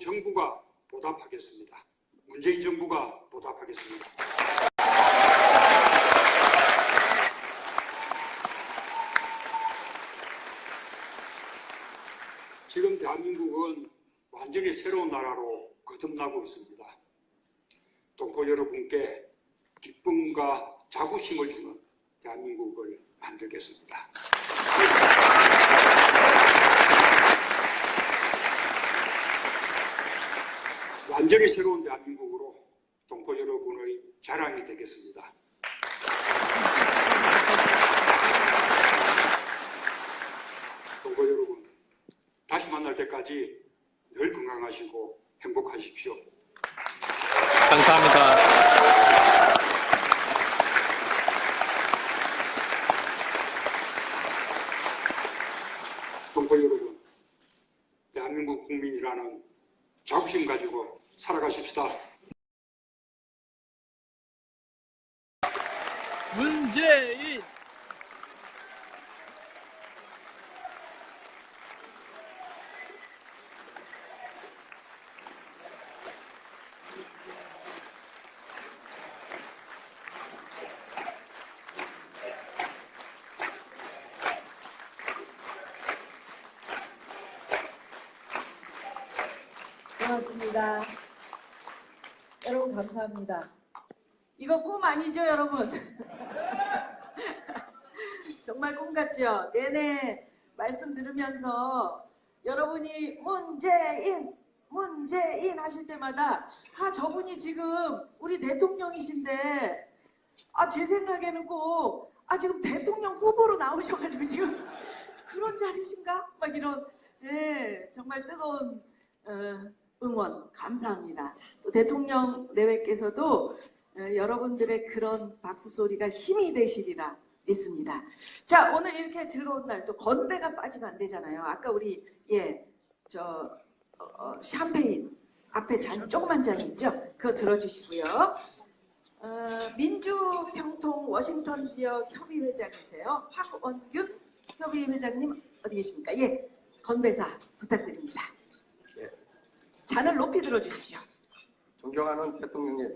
정부가 보답하겠습니다. 문재인 정부가 보답하겠습니다. 지금 대한민국은 완전히 새로운 나라로 거듭나고 있습니다. 동포 여러분께 기쁨과 자부심을 주는 대한민국을 만들겠습니다. 완전히 새로운 대한민국으로 동포 여러분의 자랑이 되겠습니다. 동포 여러분, 다시 만날 때까지 늘 건강하시고 행복하십시오. 감사합니다. 동포 여러분, 대한민국 국민이라는 자부심 가지고 살아가십시다. 문재인 고맙습니다. 여러분 감사합니다. 이거 꿈 아니죠, 여러분? 정말 꿈 같죠? 내내 말씀 들으면서 여러분이 문재인, 문재인 하실 때마다 아 저분이 지금 우리 대통령이신데 아 제 생각에는 꼭 아 지금 대통령 후보로 나오셔가지고 지금 그런 자리신가? 막 이런 예 정말 뜨거운 어, 응원 감사합니다. 또 대통령 내외께서도 어, 여러분들의 그런 박수 소리가 힘이 되시리라 믿습니다. 자 오늘 이렇게 즐거운 날 또 건배가 빠지면 안 되잖아요. 아까 우리 예저 어, 샴페인 앞에 잔 조그만 잔 있죠? 그거 들어주시고요. 어, 민주평통 워싱턴 지역 협의회장이세요. 황원균 협의회장님 어디 계십니까? 예, 건배사 부탁드립니다. 잔을 높이 들어주십시오. 존경하는 대통령님,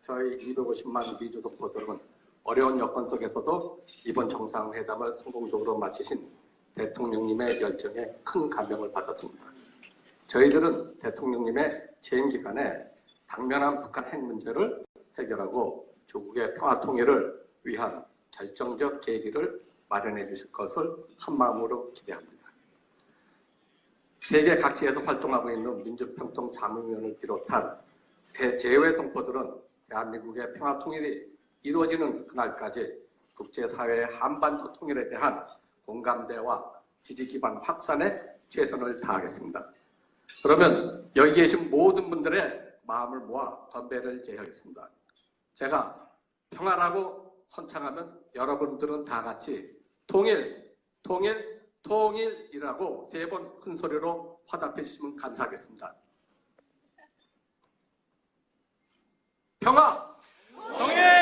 저희 250만 미주 독보 들은 어려운 여건 속에서도 이번 정상회담을 성공적으로 마치신 대통령님의 열정에 큰 감명을 받았습니다. 저희들은 대통령님의 재임 기간에 당면한 북한 핵 문제를 해결하고 조국의 평화 통일을 위한 결정적 계기를 마련해 주실 것을 한마음으로 기대합니다. 세계 각지에서 활동하고 있는 민주평통 자문위원을 비롯한 대제외 동포들은 대한민국의 평화 통일이 이루어지는 그날까지 국제사회의 한반도 통일에 대한 공감대와 지지 기반 확산에 최선을 다하겠습니다. 그러면 여기 계신 모든 분들의 마음을 모아 건배를 제하겠습니다. 제가 평화라고 선창하면 여러분들은 다 같이 통일, 통일, 통일이라고 세 번 큰 소리로 화답해 주시면 감사하겠습니다. 평화! 통일!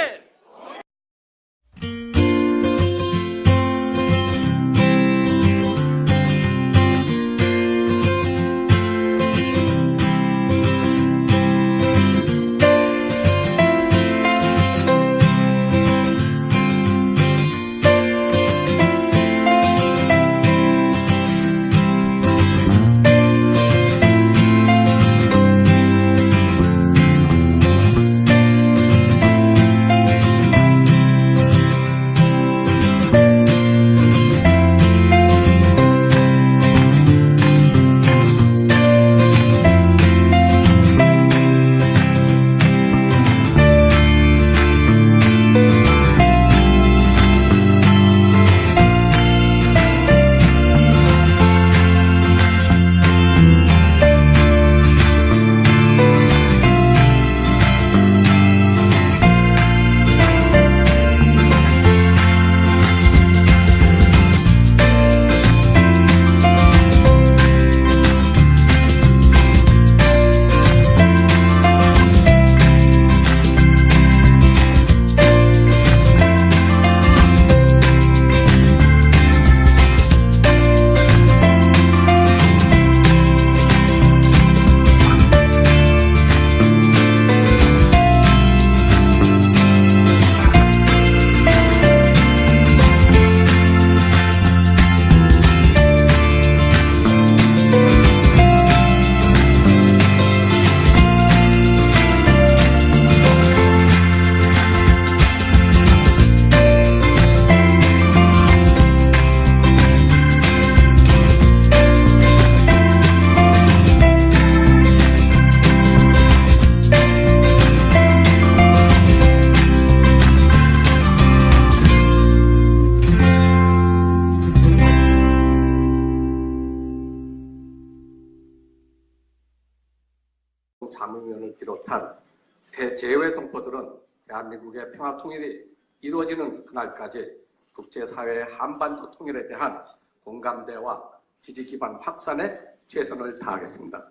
동포들은 대한민국의 평화 통일이 이루어지는 그날까지 국제사회의 한반도 통일에 대한 공감대와 지지 기반 확산에 최선을 다하겠습니다.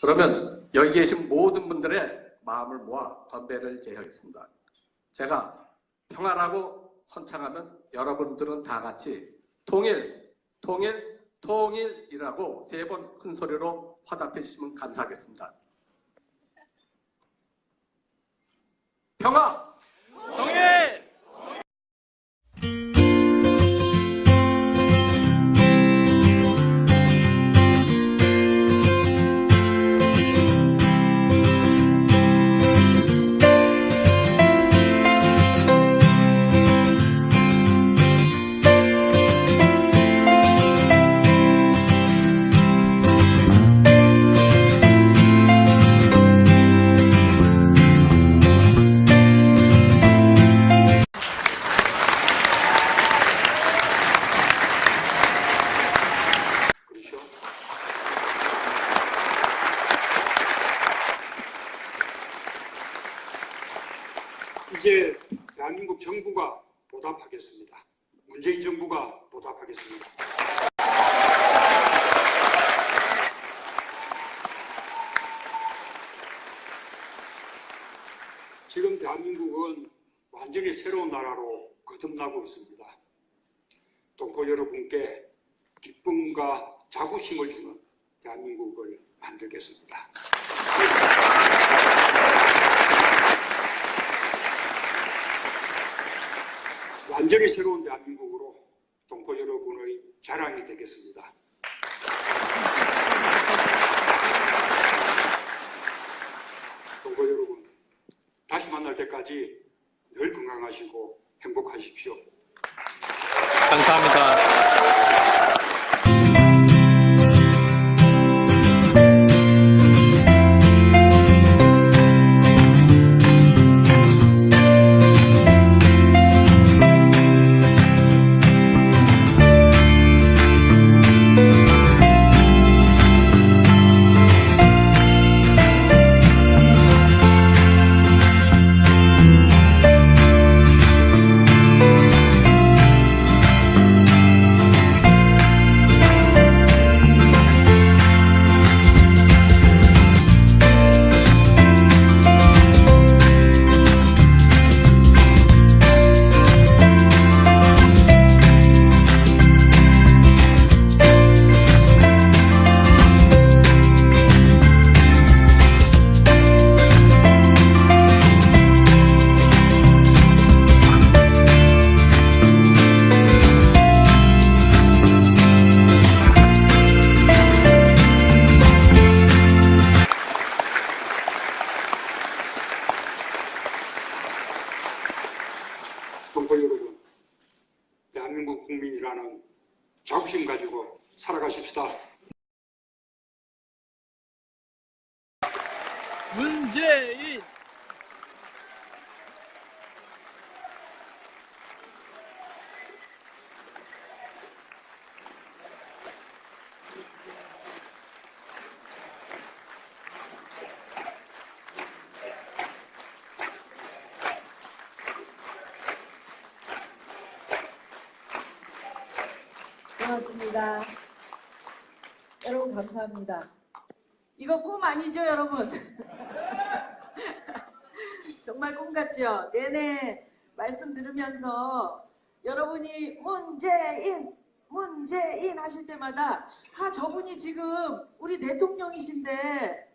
그러면 여기 계신 모든 분들의 마음을 모아 건배를 제하겠습니다. 제가 평화라고 선창하면 여러분들은 다 같이 통일, 통일, 통일이라고 세 번 큰 소리로 화답해 주시면 감사하겠습니다. 평화! 통일! 정부가 보답하겠습니다. 문재인 정부가 보답하겠습니다. 지금 대한민국은 완전히 새로운 나라로 거듭나고 있습니다. 동포 여러분께 기쁨과 자부심을 주는 대한민국을 만들겠습니다. 완전히 새로운 대한민국으로 동포 여러분의 자랑이 되겠습니다. 동포 여러분, 다시 만날 때까지 늘 건강하시고 행복하십시오. 감사합니다. 국 국민이라는 자부심 가지고 살아가십시다. 문재인! 고맙습니다. 여러분 감사합니다. 이거 꿈 아니죠, 여러분? 정말 꿈 같죠? 내내 말씀 들으면서 여러분이 문재인, 문재인 하실 때마다 아 저분이 지금 우리 대통령이신데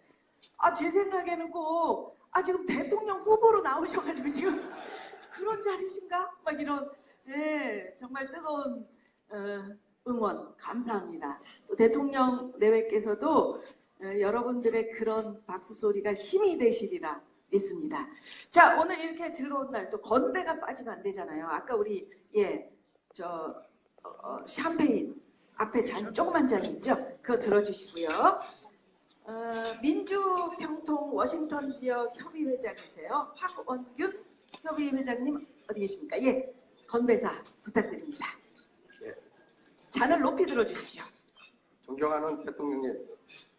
아 제 생각에는 꼭 아 지금 대통령 후보로 나오셔가지고 지금 그런 자리신가? 막 이런 예 정말 뜨거운 어, 응원 감사합니다. 또 대통령 내외께서도 어, 여러분들의 그런 박수 소리가 힘이 되시리라 믿습니다. 자 오늘 이렇게 즐거운 날 또 건배가 빠지면 안 되잖아요. 아까 우리 예저 어, 샴페인 앞에 잔 조그만 잔 있죠? 그거 들어주시고요. 어, 민주평통 워싱턴 지역 협의회장이세요. 황원균 협의회장님 어디 계십니까? 예, 건배사 부탁드립니다. 예. 잔을 높이 들어주십시오. 존경하는 대통령님,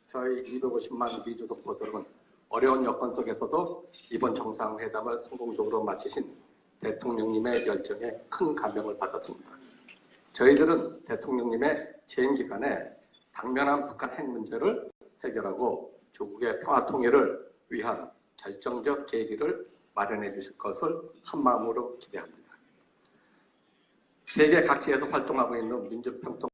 저희 250만 미주 동포들은 어려운 여건 속에서도 이번 정상회담을 성공적으로 마치신 대통령님의 열정에 큰 감명을 받았습니다. 저희들은 대통령님의 재임 기간에 당면한 북한 핵 문제를 해결하고 조국의 평화 통일을 위한 결정적 계기를 마련해 주실 것을 한마음으로 기대합니다. 세계 각지에서 활동하고 있는 민주평통